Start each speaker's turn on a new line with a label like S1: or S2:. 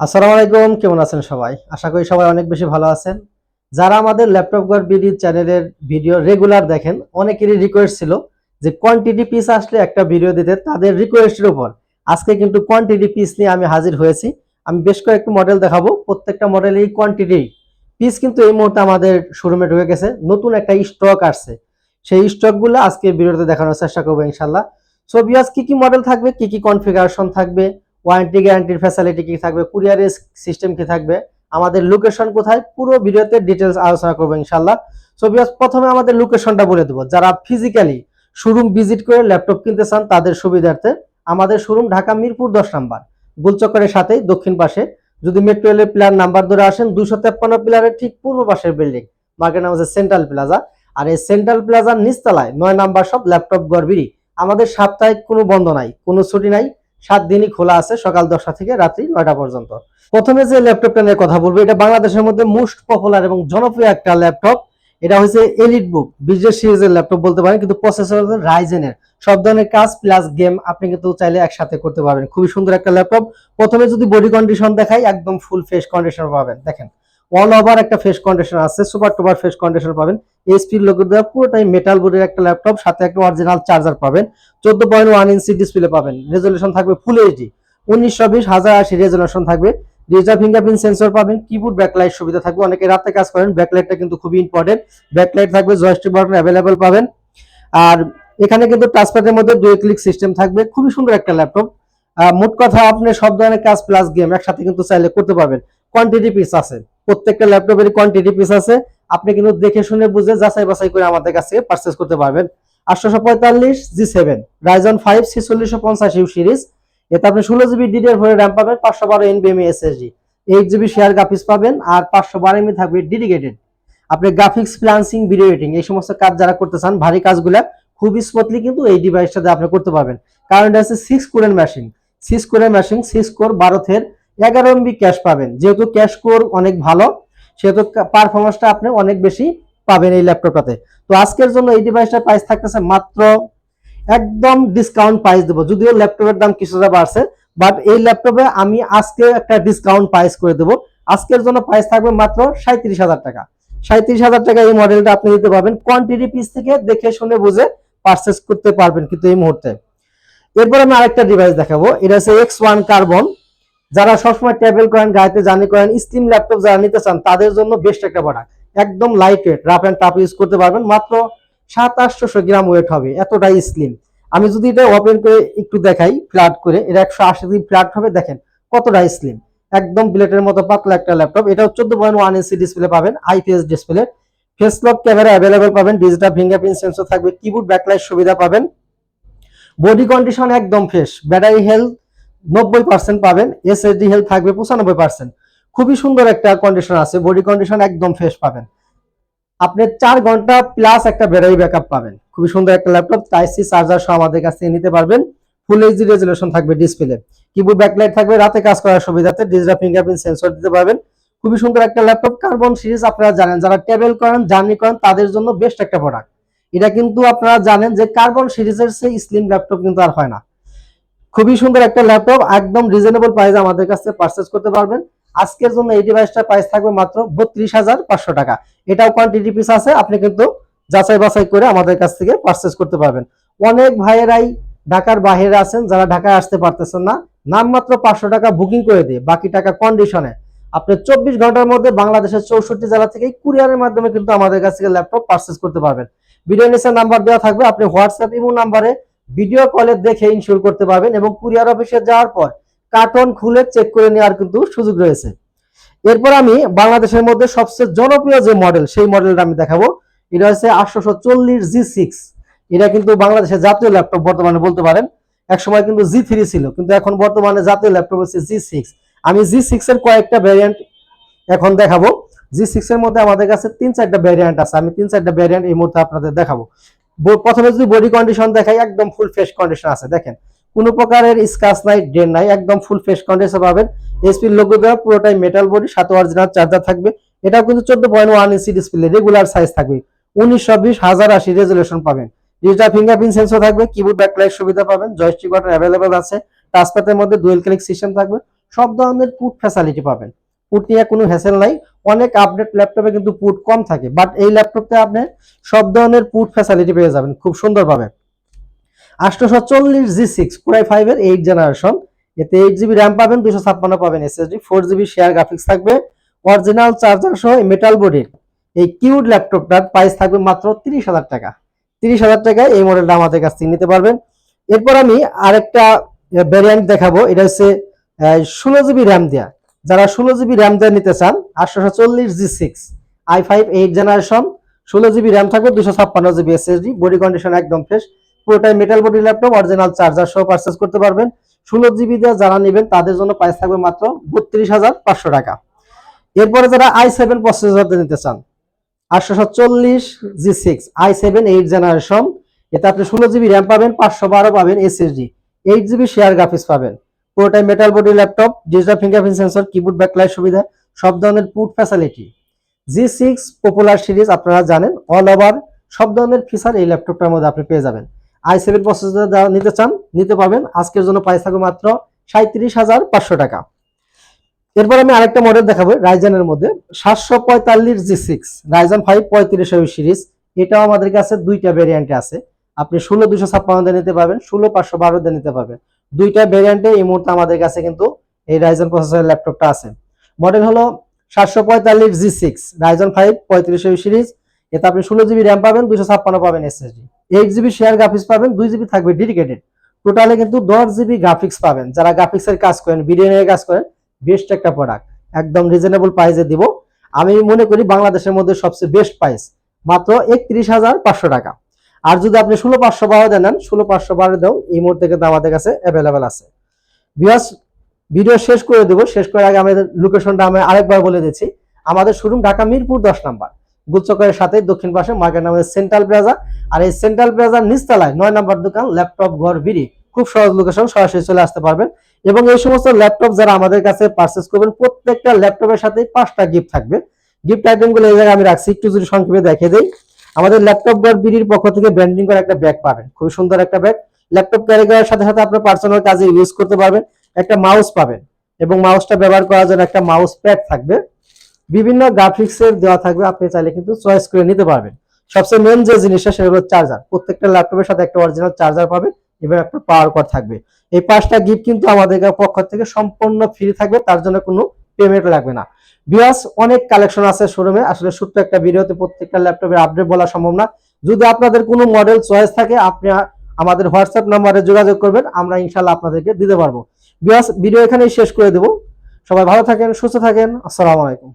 S1: আসসালামু আলাইকুম, কেমন আছেন সবাই? আশা করি সবাই অনেক বেশি ভালো আছেন। যারা আমাদের ল্যাপটপ গড় বিডি চ্যানেলের ভিডিও রেগুলার দেখেন, অনেকেরই রিকোয়েস্ট ছিল যে কোয়ান্টিটি পিস আসলে একটা ভিডিও দিতে, তাদের রিকোয়েস্টের উপর। আজকে কিন্তু কোয়ান্টিটি পিস নিয়ে আমি হাজির হয়েছি। আমি বেশ কয়েকটি মডেল দেখাবো। প্রত্যেকটা মডেলের কোয়ান্টিটি পিস কিন্তু এই মুহূর্তে আমাদের শোরুমে ঢুকে গেছে। নতুন একটা স্টক আসছে। সেই স্টকগুলো আজকে ভিডিওতে দেখানোর চেষ্টা করব ইনশাল্লাহ সো বিয়াস কি কি মডেল থাকবে? কি কি কনফিগারেশন থাকবে? ওয়ারেন্টি গ্যারান্টির ফ্যাসিলিটি কি থাকবে? কুরিয়ারের সিস্টেম কি থাকবে? আমাদের লোকেশন কোথায়? পুরো ভিডিওতে ডিটেলস আলোচনা করব ইনশাল্লাহ সো বিয়াস প্রথমে আমাদের লোকেশনটা বলে দেবো। যারা ফিজিক্যালি শোরুম ভিজিট করে ল্যাপটপ কিনতে চান, তাদের সুবিধার্থে আমাদের শোরুম ঢাকা মিরপুর দশ নাম্বার। গোলচক্করের সাথেই দক্ষিণ পাশে। যদি মেট্রো রেলের প্লার নাম্বার ধরে আসেন দুশো তেপ্পান্ন প্লারের ঠিক পূর্ব পাশের বিল্ডিং মার্কেট নাম হচ্ছে সেন্ট্রাল প্লাজা আর এই সেন্ট্রাল প্লাজার নিচতলায় নয় নাম্বার সব ল্যাপটপ গড়বিরি আমাদের সাপ্তাহিক কোনো বন্ধ নাই, কোনো ছুটি নাই। সাত দিনই খোলা আছে, সকাল দশটা থেকে রাত্রি নয়টা পর্যন্ত। প্রথমে যে ল্যাপটপটা নিয়ে কথা বলব, এটা বাংলাদেশের মধ্যে মোস্ট পপুলার এবং জনপ্রিয় একটা ল্যাপটপ। এটা হচ্ছে এলিট বুক বিজনেস সিরিজের ল্যাপটপ বলতে পারেন, কিন্তু প্রসেসর রাইজেনের সব ধরনের কাজ প্লাস গেম আপনি কিন্তু চাইলে একসাথে করতে পারবেন। খুবই সুন্দর একটা ল্যাপটপ। প্রথমে যদি বডি কন্ডিশন দেখাই, একদম ফুল ফেস কন্ডিশন পাবেন। দেখেন অল ওভার একটা ফেস কন্ডিশন আছে সুপার টুপার ফেস কন্ডিশন পাবেন। এইচপির লোগো দেওয়া পুরোটাই মেটাল বোর্ডের একটা ল্যাপটপ সাথে একটা অরিজিনাল চার্জার পাবেন। চোদ্দ পয়েন্ট ওয়ান ইঞ্চি ডিসপ্লে পাবেন। রেজলিউশন থাকবে ফুল এইচডি উনিশশো বিশ হাজার আশি রেজলিউশন থাকবে। ডিজিটাল ফিঙ্গারপ্রিন্ট সেন্সর পাবেন কিবোর্ড ব্যাকলাইট সুবিধা থাকবে। অনেকে রাতে কাজ করেন ব্যাকলাইটটা কিন্তু খুবই ইম্পর্টেন্ট ব্যাকলাইট থাকবে জয়স্টিক বাটন অ্যাভেলেবেল পাবেন। আর এখানে কিন্তু টাচপ্যাডের মধ্যে দুই ক্লিক সিস্টেম থাকবে। খুবই সুন্দর একটা ল্যাপটপ মোট কথা আপনি সব ধরনের কাজ প্লাস গেম একসাথে কিন্তু চাইলে করতে পারবেন। কোয়ান্টিটি পিস আছে। প্রত্যেকটা ল্যাপটপের কোয়ান্টিটি পিস আছে। আপনি কিন্তু দেখে শুনে বুঝে যাচাই বাছাই করে আমাদের কাছ পারচেস করতে পারবেন। আটশোশো পঁয়তাল্লিশ জি সেভেন রাইজন ফাইভ ছিচল্লিশশো পঞ্চাশ ইউ সিরিজ এতে আপনি ষোলো জিবি ডিডিআর ফোর র্যাম পাবেন, পাঁচশো বারো এনবিএমই SSD eight GB share graphics পাবেন আর পাঁচশো বারো এমবি থাকবে ডেডিকেটেড আপনি গ্রাফিক্স ফ্লান্সিং ভিডিও এডিটিং এই সমস্ত কাজ যারা করতে চান, ভারী কাজগুলো খুবই স্মুথলি কিন্তু এই ডিভাইসটাতে আপনি করতে পারবেন। কারণ এটা হচ্ছে সিক্স কোরের মেশিন সিক্স কোরের মেশিন সিক্স কোর বারো থের এগারো এমবি ক্যাশ পাবেন। যেহেতু ক্যাশ কোর অনেক ভালো সেহেতু পারফরমেন্সটা আপনি অনেক বেশি পাবেন এই ল্যাপটপটাতে তো আজকের জন্য এই ডিভাইসটার প্রাইস থাকতেছে মাত্র একদম ডিসকাউন্ট প্রাইস দেবো। যদিও ল্যাপটপের দাম কিছুটা বাড়ছে বাট এই ল্যাপটপে আমি আজকে একটা ডিসকাউন্ট প্রাইস করে দেবো। আজকের জন্য প্রাইস থাকবে মাত্র সাঁত্রিশ হাজার টাকা। সাঁত্রিশ হাজার টাকা এই মডেলটা আপনি দিতে পারবেন। কোয়ান্টিটি পিস থেকে দেখে শুনে বুঝে পারচেস করতে পারবেন কিন্তু এই মুহূর্তে। এরপর আমি আরেকটা ডিভাইস দেখাবো। এটা হচ্ছে এক্স ওয়ান কার্বন যারা সবসময় ট্রাভেল করেন, গাড়িতে জার্নি করেন স্টিম ল্যাপটপ যারা নিতে চান, তাদের জন্য বেস্ট একটা প্রোডাক্ট একদম light weight rough and tough use করতে পারবেন, মাত্র সাত, আটশোশো গ্রাম ওয়েট হবে, এতটাই স্লিম আমি যদি এটা ওপেন করে একটু দেখাই ফ্ল্যাট করে, এটা একশো আশি দিন ফ্ল্যাট হবে, দেখেন কতটা স্লিম একদম ব্লেটের মতো পাতলা একটা ল্যাপটপ এটা চোদ্দ পয়েন্ট ওয়ান ইঞ্চি ডিসপ্লে পাবেন IPS display face lock camera available পাবেন ডিজিটাল ফিঙ্গারপ্রিন্ট সেন্সর থাকবে কিবোর্ড ব্যাকলাইট সুবিধা পাবেন। বডি কন্ডিশন একদম ফ্রেশ ব্যাটারি হেলথ নব্বই পার্সেন্ট পাবেন এসএসডি হেলথ থাকবে পঁচানব্বই পার্সেন্ট খুবই সুন্দর একটা কন্ডিশন আছে বডি কন্ডিশন একদম ফ্রেশ পাবেন। আপনি চার ঘণ্টা প্লাস একটা ব্যাটারি ব্যাকআপ পাবেন। খুবই সুন্দর একটা ল্যাপটপ টাইপ সি চার্জার সহ আমাদের কাছ থেকে নিতে পারবেন। ফুল এইচডি রেজলিউশন থাকবে ডিসপ্লে কিবোর্ড ব্যাকলাইট থাকবে, রাতে কাজ করার সুবিধাতে ডিজিটাল ফিঙ্গারপ্রিন্ট সেন্সর দিতে পারবেন। খুবই সুন্দর একটা ল্যাপটপ কার্বন সিরিজ আপনারা জানেন, যারা ট্রাভেল করেন জার্নি করেন, তাদের জন্য বেস্ট একটা প্রোডাক্ট এটা কিন্তু আপনারা জানেন যে কার্বন সিরিজের সেই স্লিম ল্যাপটপ কিন্তু আর হয় না। খুবই সুন্দর একটা ল্যাপটপ, একদম রিজনেবল প্রাইসে আমাদের কাছ পারচেস করতে পারবেন। আজকের জন্য এই ডিভাইসটার প্রাইস থাকবে মাত্র বত্রিশ হাজার পাঁচশো টাকা। এটাও কোয়ান্টিটি পিস আছে, আপনি কিন্তু যাচাই বাছাই করে আমাদের কাছ থেকে পারচেস করতে পারবেন। অনেক ভাইয়েরাই ঢাকার বাইরে আছেন, যারা ঢাকায় আসতে পারতেছেন না, নামমাত্র পাঁচশো টাকা বুকিং করে দিয়ে, বাকি টাকা কন্ডিশনে আপনি চব্বিশ ঘণ্টার মধ্যে বাংলাদেশের চৌষট্টি জেলা থেকে কুরিয়ারের মাধ্যমে কিন্তু আমাদের কাছ থেকে ল্যাপটপ পারচেস করতে পারবেন। ভিডিও নিচে নাম্বার দেওয়া থাকবে, আপনি হোয়াটসঅ্যাপ ইমো নাম্বারে ভিডিও কলে দেখে ইনশিওর করতে পারবেন এবং কুরিয়ার অফিসে যাওয়ার পর কার্টন খুলে চেক করে নেওয়ার কিন্তু সুযোগ রয়েছে। এরপর আমি বাংলাদেশের মধ্যে সবচেয়ে জনপ্রিয় যে মডেল, সেই মডেলটা আমি দেখাবো। এটা হচ্ছে আটশোশো চল্লিশ জি সিক্স। এটা কিন্তু বাংলাদেশের জাতীয় ল্যাপটপ বর্তমানে বলতে পারেন। এক সময় কিন্তু জি থ্রি ছিল, কিন্তু এখন বর্তমানে জাতীয় ল্যাপটপ হচ্ছে জি সিক্স। আমি জি সিক্স এর কয়েকটা ভ্যারিয়েন্ট এখন দেখাবো। জি সিক্স এর মধ্যে আমাদের কাছে তিন চারটা ভ্যারিয়েন্ট আছে। আমি তিন চারটা ভ্যারিয়েন্ট এই মুহূর্তে আপনাদের দেখাবো। প্রথমে যদি বডি কন্ডিশন দেখাই, একদম ফুল ফ্রেশ কন্ডিশন আছে। দেখেন, কোনো প্রকারের স্কাচ নাই ড্রেন নাই, একদম ফুল ফ্রেশ কন্ডিশন পাবেন। এসপির লোগো দেওয়া, পুরোটাই মেটাল বডি সাথে অরিজিনাল চার্জার থাকবে। এটাও কিন্তু চোদ্দ point one inch display regular size থাকবে। উনিশশো বিশ, হাজার আশি রেজলিউশন পাবেন। ডিজিটাল ফিঙ্গারপ্রিন্ট সেন্সর থাকবে কিবোর্ড ব্যাকলাইট সুবিধা পাবেন জয়স্টিক বাটন অ্যাভেলেবেল আছে। টাচপ্যাডের মধ্যে ডুয়েল ক্লিক সিস্টেম থাকবে। সব ধরনের পুট ফ্যাসিলিটি পাবেন। পুট নিয়ে কোনো হ্যাসেল নাই। অনেক আপডেট ল্যাপটপে কিন্তু পুট কম থাকে। বাট এই ল্যাপটপে আপনি সব ধরনের পুট ফ্যাসিলিটি পেয়ে যাবেন খুব সুন্দরভাবে। আটশোশো চল্লিশ জি সিক্স পুরাই ফাইভের এইট জেনারেশন এতে এইট জিবি র্যাম পাবেন দুশো ছাপ্পান্ন পাবেন SSD four GB share graphics থাকবে। অরিজিনাল চার্জার সহ মেটাল বডির এই কিউড ল্যাপটপটার প্রাইস থাকবে মাত্র তিরিশ হাজার টাকা। তিরিশ হাজার টাকায় এই মডেলটা আমাদের কাছ থেকে নিতে পারবেন। এরপর আমি আরেকটা ভ্যারিয়েন্ট দেখাবো। এটা হচ্ছে ষোলো জিবি র্যাম দেওয়া যারা ষোলো জিবি র্যাম দেওয়া নিতে চান আটশোশো চল্লিশ G six I five eight generation ষোলো জিবি র্যাম থাকবে, দুশো ছাপ্পান্ন জিবি এসএসডি বডি কন্ডিশন একদম ফ্রেশ পুরোটাই metal body laptop original charger সহ পারচেস করতে পারবেন। ষোলো জিবি দিয়ে যারা নেবেন, তাদের জন্য প্রাইস থাকবে মাত্র বত্রিশ হাজার পাঁচশো টাকা। এরপরে যারা আই সেভেন প্রসেসর নিতে চান আটশোশো চল্লিশ G six I seven eight generation এতে আপনি ষোলো জিবি র্যাম পাবেন, পাঁচশো বারো পাবেন SSD eight GB share graphics পাবেন। পুরোটাই metal body laptop digital fingerprint sensor keyboard backlight সুবিধা, সব ধরনের put facility G six popular series আপনারা জানেন অল ওভার সব ধরনের ফিচার এই ল্যাপটপটার মধ্যে আপনি পেয়ে যাবেন। আই সেভেন প্রসেসর নিতে চান, নিতে পারবেন। আজকের জন্য প্রাইস থাকবে মাত্র সাঁত্রিশ হাজার পাঁচশো টাকা। এরপর আমি আরেকটা মডেল দেখাবো রাইজানের মধ্যে। সাতশো পঁয়তাল্লিশ জি সিক্স রাইজান ফাইভ পঁয়ত্রিশ সিরিজ এটাও আমাদের কাছে দুইটা ভেরিয়েন্টে আছে। আপনি ষোলো দুশো ছাপ্পান্ন দিয়ে নিতে পারবেন, ষোলো পাঁচশো বারো দিয়ে নিতে পারবেন। দুইটা ভেরিয়েন্টে এই মুহূর্তে আমাদের কাছে কিন্তু এই রাইজন প্রসেসরের ল্যাপটপটা আছে। মডেল হলো সাতশো পঁয়তাল্লিশ জি সিক্স রাইজন ফাইভ পঁয়ত্রিশ সিরিজ এতে আপনি ষোলো জিবি র্যাম পাবেন দুশো ছাপ্পান্ন পাবেন SSD eight GB share graphics পাবেন, দুই জিবি থাকবে ডেডিকেটেড টোটালে কিন্তু দশ জিবি গ্রাফিক্স পাবেন। যারা গ্রাফিক্সের কাজ করেন নিয়ে কাজ করেন বেস্ট একটা প্রোডাক্ট একদম রিজনেবল প্রাইসে দিব। আমি মনে করি বাংলাদেশের মধ্যে সবচেয়ে বেস্ট প্রাইস মাত্র একত্রিশ হাজার পাঁচশো টাকা। আর যদি আপনি ষোলো পাঁচশো বারো দেন ষোলো পাঁচশো বারো দেও এই মুহূর্তে কিন্তু আমাদের কাছে অ্যাভেলেবেল আছে। বিয়াস ভিডিও শেষ করে দেবো। শেষ করার আগে আমাদের লোকেশনটা আমি আরেকবার বলে দিচ্ছি। আমাদের শোরুম ঢাকা মিরপুর দশ নাম্বার। গুলচকের সাথে দক্ষিণ পাশে মার্কেট নামে সেন্ট্রাল প্লাজা আর এই সেন্ট্রাল প্লাজার নিচতলায় নয় নাম্বার দোকান ল্যাপটপ ঘর, বিড়ি। খুব সহজ লোকেশন সরাসরি চলে আসতে পারবেন। এবং এই সমস্ত ল্যাপটপ যারা আমাদের কাছে পারচেস করবেন, প্রত্যেকটা ল্যাপটপের সাথে পাঁচটা গিফট থাকবে। গিফট আইটেমগুলো এই জায়গায় আমি রাখছি। একটু যদি সংক্ষেপে দেখে দিই। আমাদের ল্যাপটপ ঘর বিড়ির পক্ষ থেকে ব্র্যান্ডিং করা একটা ব্যাগ পাবেন। খুব সুন্দর একটা ব্যাগ ল্যাপটপ ক্যারি করার সাথে সাথে আপনার পার্সোনাল কাজে ইউজ করতে পারবেন। একটা মাউস পাবেন এবং মাউসটা ব্যবহার করার জন্য একটা মাউস প্যাড থাকবে। বিভিন্ন গ্রাফিক্স এর দেওয়া থাকবে। আপনি চাইলে কিন্তু চয়েস করে নিতে পারবেন। সবচেয়ে মেন যে জিনিসটা সেটা হলো চার্জার প্রত্যেকটা ল্যাপটপের সাথে একটা অরিজিনাল চার্জার পাবেন এবং একটা পাওয়ার কর্ড থাকবে। এই পাঁচটা গিফট কিন্তু আমাদের পক্ষ থেকে সম্পূর্ণ ফ্রি থাকবে। তার জন্য কোনো পেমেন্ট লাগবে না। বিয়াস অনেক কালেকশন আছে শোরুমে আসলে ছোট্ট একটা ভিডিওতে প্রত্যেকটা ল্যাপটপের আপডেট বলা সম্ভব না। যদি আপনাদের কোনো মডেল চয়েস থাকে, আপনি আমাদের হোয়াটসঅ্যাপ নাম্বারে যোগাযোগ করবেন। আমরা ইনশাল্লাহ আপনাদেরকে দিতে পারব। বিয়াস ভিডিও এখানেই শেষ করে দেবো। সবাই ভালো থাকেন, সুস্থ থাকেন। আসসালামু আলাইকুম।